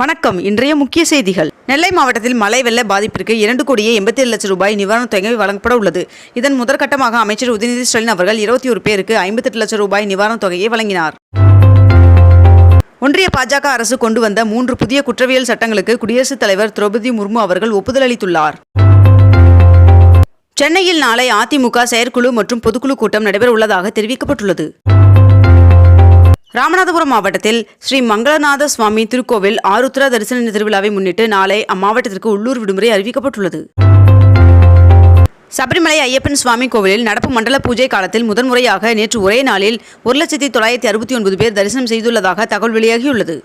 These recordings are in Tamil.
வணக்கம். இன்றைய முக்கிய செய்திகள். நெல்லை மாவட்டத்தில் மழை வெள்ள பாதிப்பிற்கு இரண்டு கோடியே எண்பத்தி ஏழு லட்சம் ரூபாய் நிவாரணத் தொகை வழங்கப்பட உள்ளது. இதன் முதற்கட்டமாக அமைச்சர் உதயநிதி ஸ்டாலின் அவர்கள் இருபத்தி ஒரு பேருக்கு ஐம்பத்தெட்டு லட்சம் ரூபாய் நிவாரணத் தொகையை வழங்கினார். ஒன்றிய பாஜக அரசு கொண்டு வந்த மூன்று புதிய குற்றவியல் சட்டங்களுக்கு குடியரசுத் தலைவர் திரௌபதி முர்மு அவர்கள் ஒப்புதல் அளித்துள்ளார். சென்னையில் நாளை அதிமுக செயற்குழு மற்றும் பொதுக்குழு கூட்டம் நடைபெற உள்ளதாக தெரிவிக்கப்பட்டுள்ளது. ராமநாதபுரம் மாவட்டத்தில் ஸ்ரீ மங்களநாத சுவாமி திருக்கோவில் ஆருத்ரா தரிசன திருவிழாவை முன்னிட்டு நாளை அம்மாவட்டத்திற்கு உள்ளூர் விடுமுறை அறிவிக்கப்பட்டுள்ளது. சபரிமலை ஐயப்பன் சுவாமி கோவிலில் நடப்பு மண்டல பூஜை காலத்தில் முதன்முறையாக நேற்று ஒரே நாளில் ஒரு லட்சத்தி தொள்ளாயிரத்தி அறுபத்தி ஒன்பது பேர் தரிசனம் செய்துள்ளதாக தகவல் வெளியாகியுள்ளது.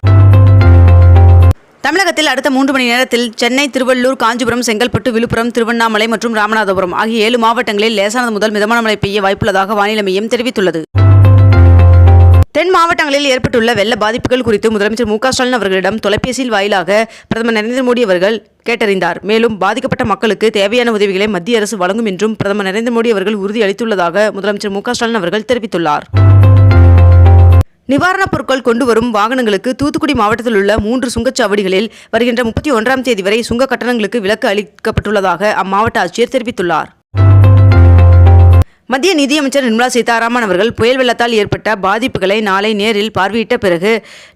தமிழகத்தில் அடுத்த மூன்று மணி நேரத்தில் சென்னை திருவள்ளூர் காஞ்சிபுரம் செங்கல்பட்டு விழுப்புரம் திருவண்ணாமலை மற்றும் ராமநாதபுரம் ஆகிய ஏழு மாவட்டங்களில் லேசானது முதல் மிதமான மழை பெய்ய வாய்ப்புள்ளதாக வானிலை மையம் தெரிவித்துள்ளது. தென் மாவட்டங்களில் ஏற்பட்டுள்ள வெள்ள பாதிப்புகள் குறித்து முதலமைச்சர் மு ஸ்டாலின் அவர்களிடம் தொலைபேசியில் வாயிலாக பிரதமர் நரேந்திர மோடி அவர்கள் கேட்டறிந்தார். மேலும் பாதிக்கப்பட்ட மக்களுக்கு தேவையான உதவிகளை மத்திய அரசு வழங்கும் என்றும் பிரதமர் நரேந்திர மோடி அவர்கள் உறுதி அளித்துள்ளதாக முதலமைச்சர் மு ஸ்டாலின் அவர்கள் தெரிவித்துள்ளார். நிவாரணப் பொருட்கள் கொண்டு வரும் வாகனங்களுக்கு தூத்துக்குடி மாவட்டத்தில் உள்ள மூன்று சுங்கச்சாவடிகளில் வருகின்ற முப்பத்தி ஒன்றாம் தேதி வரை சுங்க கட்டணங்களுக்கு விலக்கு அளிக்கப்பட்டுள்ளதாக அம்மாவட்ட ஆட்சியர் தெரிவித்துள்ளார். மத்திய நிதியமைச்சர் நிர்மலா சீதாராமன் அவர்கள் புயல் வெள்ளத்தால் ஏற்பட்ட பாதிப்புகளை நாளை நேரில் பார்வையிட்ட பிறகு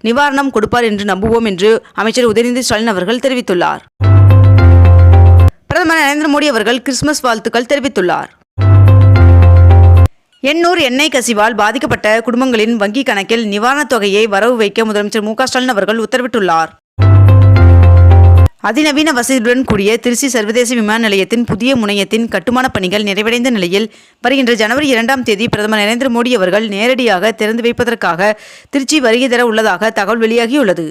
நிவாரணம் கொடுப்பார் என்று நம்புவோம் என்று அமைச்சர் உதயநிதி ஸ்டாலின் அவர்கள் தெரிவித்துள்ளார். பிரதமர் நரேந்திர மோடி அவர்கள் கிறிஸ்துமஸ் வாழ்த்துக்கள் தெரிவித்துள்ளார். எண்ணூர் எண்ணெய் கசிவால் பாதிக்கப்பட்ட குடும்பங்களின் வங்கிக் கணக்கில் நிவாரணத் தொகையை வரவு வைக்க முதலமைச்சர் மு க ஸ்டாலின் அவர்கள் உத்தரவிட்டுள்ளார். அதிநவீன வசதியுடன் கூடிய திருச்சி சர்வதேச விமான நிலையத்தின் புதிய முனையத்தின் கட்டுமானப் பணிகள் நிறைவடைந்த நிலையில் வருகின்ற ஜனவரி இரண்டாம் தேதி பிரதமர் நரேந்திர மோடி அவர்கள் நேரடியாக திறந்து வைப்பதற்காக திருச்சி வருகை தர உள்ளதாக தகவல் வெளியாகியுள்ளது.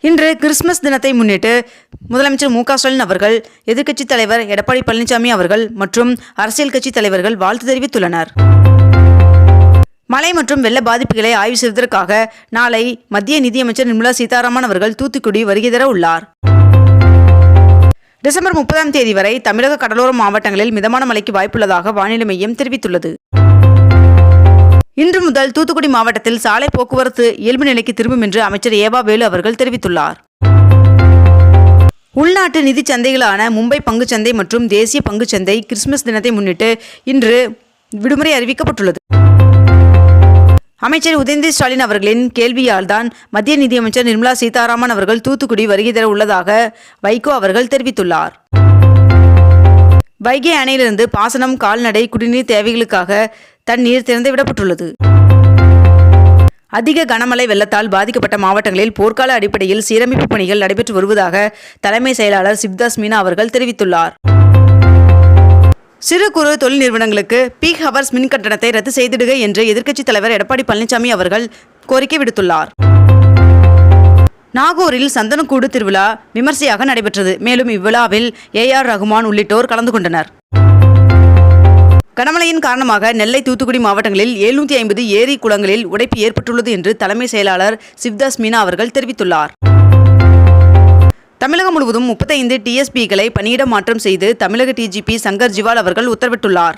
இன்று கிறிஸ்துமஸ் தினத்தை முன்னிட்டு முதலமைச்சர் மு ஸ்டாலின் அவர்கள் எதிர்க்கட்சித் தலைவர் எடப்பாடி பழனிசாமி அவர்கள் மற்றும் அரசியல் கட்சித் தலைவர்கள் வாழ்த்து தெரிவித்துள்ளனர். மழை மற்றும் வெள்ள பாதிப்புகளை ஆய்வு செய்வதற்காக நாளை மத்திய நிதியமைச்சர் நிர்மலா சீதாராமன் அவர்கள் தூத்துக்குடி வருகை தர உள்ளார். டிசம்பர் முப்பதாம் தேதி வரை தமிழக கடலோர மாவட்டங்களில் மிதமான மழைக்கு வாய்ப்புள்ளதாக வானிலை மையம் தெரிவித்துள்ளது. இன்று முதல் தூத்துக்குடி மாவட்டத்தில் சாலை போக்குவரத்து இயல்பு நிலைக்கு திரும்பும் என்று அமைச்சர் ஏவா வேலு அவர்கள் தெரிவித்துள்ளார். உள்நாட்டு நிதி சந்தைகளான மும்பை பங்குச்சந்தை மற்றும் தேசிய பங்குச்சந்தை கிறிஸ்துமஸ் தினத்தை முன்னிட்டு இன்று விடுமுறை அறிவிக்கப்பட்டுள்ளது. அமைச்சர் உதயநிதி ஸ்டாலின் அவர்களின் கேள்வியால் தான் மத்திய நிதியமைச்சர் நிர்மலா சீதாராமன் அவர்கள் தூத்துக்குடி வருகை தர உள்ளதாக வைகோ அவர்கள் தெரிவித்துள்ளார். வைகை அணையிலிருந்து பாசனம் கால்நடை குடிநீர் தேவைகளுக்காக தண்ணீர் திறந்துவிடப்பட்டுள்ளது அதிக கனமழை வெள்ளத்தால் பாதிக்கப்பட்ட மாவட்டங்களில் போர்க்கால அடிப்படையில் சீரமைப்பு பணிகள் நடைபெற்று வருவதாக தலைமை செயலாளர் சிப்தாஸ் மீனா அவர்கள் தெரிவித்துள்ளார். சிறு குறு தொழில் நிறுவனங்களுக்கு பீக் ஹவர்ஸ் மின் கட்டணத்தை ரத்து செய்திடுக என்று எதிர்க்கட்சித் தலைவர் எடப்பாடி பழனிசாமி அவர்கள் கோரிக்கை விடுத்துள்ளார். நாகூரில் சந்தனக்கூடு திருவிழா விமர்சையாக நடைபெற்றது. மேலும் இவ்விழாவில் ஏ ஆர் ரகுமான் உள்ளிட்டோர் கலந்து கொண்டனர். கனமழையின் காரணமாக நெல்லை தூத்துக்குடி மாவட்டங்களில் எழுநூற்றி ஐம்பது ஏரி குளங்களில் உடைப்பு ஏற்பட்டுள்ளது என்று தலைமை செயலாளர் சிவ்தாஸ் மீனா அவர்கள் தெரிவித்துள்ளார். தமிழகம் முழுவதும் முப்பத்தைந்து டிஎஸ்பிகளை பணியிட மாற்றம் செய்து தமிழக டிஜிபி சங்கர் ஜிவால் அவர்கள் உத்தரவிட்டுள்ளார்.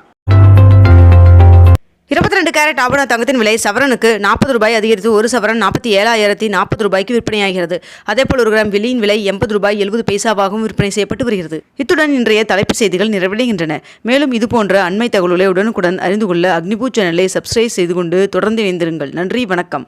இருபத்தி ரெண்டு கேரட் ஆபண தங்கத்தின் விலை சவரனுக்கு நாற்பது ரூபாய் அதிகரித்து ஒரு சவரன் நாற்பத்தி ஏழாயிரத்தி நாற்பது ரூபாய்க்கு விற்பனையாகிறது. அதேபோல் ஒரு கிராம் வெள்ளியின் விலை எண்பது ரூபாய் எழுபது பைசாவாகவும் விற்பனை செய்யப்பட்டு வருகிறது. இத்துடன் இன்றைய தலைப்புச் செய்திகள் நிறைவடைகின்றன. மேலும் இதுபோன்ற அண்மை தகவல்களை உடனுக்குடன் அறிந்து கொள்ள அக்னிபூ சேனலை சப்ஸ்கிரைப் செய்து கொண்டு தொடர்ந்து இணைந்திருங்கள். நன்றி வணக்கம்.